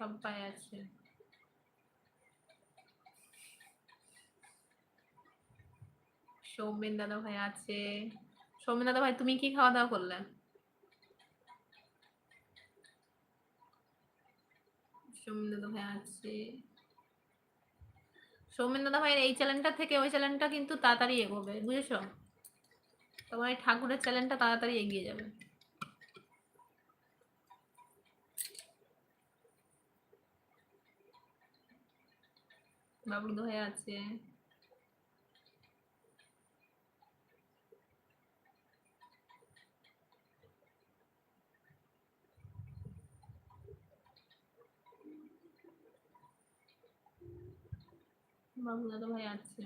সবাই আছে সৌমেন দাদা ভাই আছে। সৌমেন দাদা ভাই, তুমি কি খাওয়া দাওয়া করলে? সৌমেন দাদা ভাই আছে। সৌমেন দাদা ভাইয়ের এই চ্যানেলটা থেকে ওই চ্যানেলটা কিন্তু তাড়াতাড়ি এগোবে, বুঝেছ? তোমার এই ঠাকুরের চ্যানেলটা তাড়াতাড়ি এগিয়ে যাবে। বাবলু ভাই আছে বাবলু দাদা ভাই আছে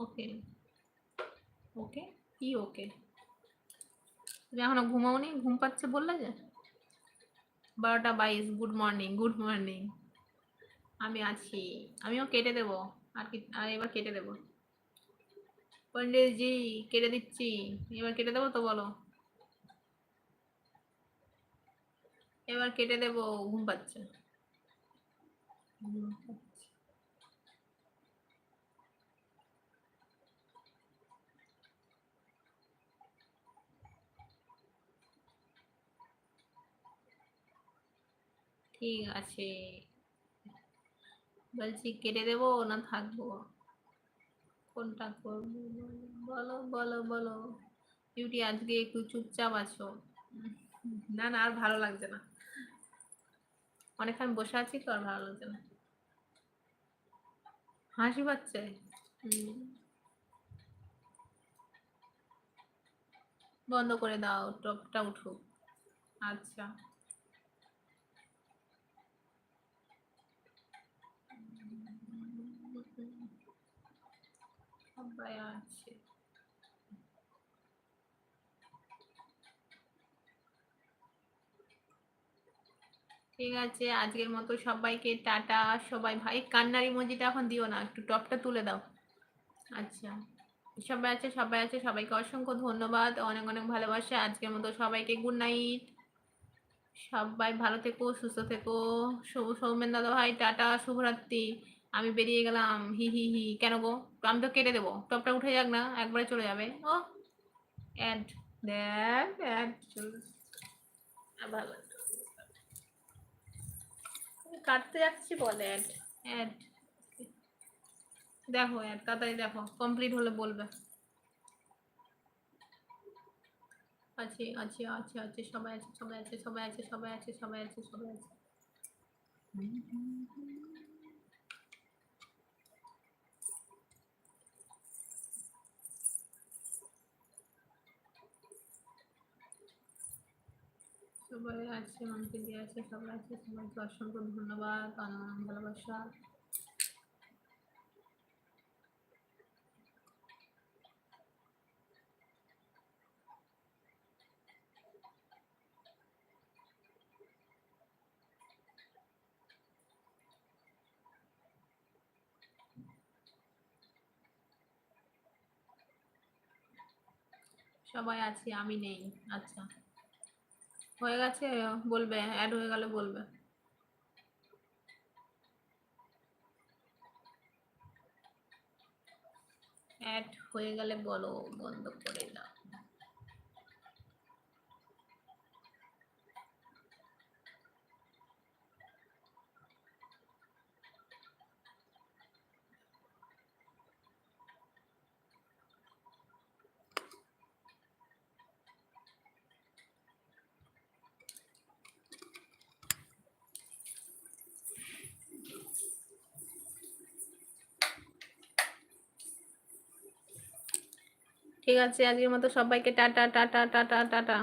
ওকে ওকে কি ওকে তুমি এখনও ঘুমাওনি? ঘুম পাচ্ছে বললে যে? বারোটা বাইশ গুড মর্নিং গুড মর্নিং আমি আছি। আমিও কেটে দেবো। আর কি আর এবার কেটে দেবো। পণ্ডিতজি কেটে দিচ্ছি। এবার কেটে দেবো তো বলো? এবার কেটে দেবো। ঘুম পাচ্ছে ঘুম পাচ্ছে। ঠিক আছে? বলছি, কেটে দেবো না থাকব? কোনটা করব? বলো বলো বলো। বিউটি, আজকে একটু চুপচাপ আছো। না না, আর ভালো লাগছে না। অনেকক্ষণ বসে আছি তো, আর ভালো লাগছে না। হাসি পাচ্ছে। বন্ধ করে দাও, টপটা উঠুক। আচ্ছা। ঠিক আছে, আজকের মতো সবাইকে টাটা, সবাই ভাই। কান্নার ইমোজিটা এখন দিও না, একটু টপটা তুলে দাও। আচ্ছা সবাই আছে সবাই আছে, সবাইকে অসংখ্য ধন্যবাদ, অনেক অনেক ভালোবাসা, আজকের মতো সবাইকে গুড নাইট সবাই ভালো থেকো, সুস্থ থেকো। সৌমেন দাদা ভাই, টাটা, শুভরাত্রি। আমি বেরিয়ে গেলাম, হি হি হি, কেন গো? আমি তো কেটে দেবো। টপটা উঠে যাক না, একবারে চলে যাবে। ও অ্যাড দেখ অ্যাড চলে কাটতে যাচ্ছি বলে অ্যাড অ্যাড দেখো অ্যাড তাড়াতাড়ি দেখো কমপ্লিট হলে বলবে। আছে আছে আছে আছে, সবাই আছে সবাই আছে সবাই আছে সবাই আছে সবাই আছে সবাই আছে। সবাই আছে অঞ্জলি আছে, সবাই আছে। সবাইকে অসংখ্য ধন্যবাদ অনেক অনেক ভালোবাসা। সবাই আছে, আমি নেই আচ্ছা। হয়ে গেছে বলবে অ্যাড হয়ে গেলে বলবে। অ্যাড হয়ে গেলে বলো বন্ধ করে দাও। ঠিক আছে আজকের মতো সবাইকে টাটা টাটা টাটা টাটা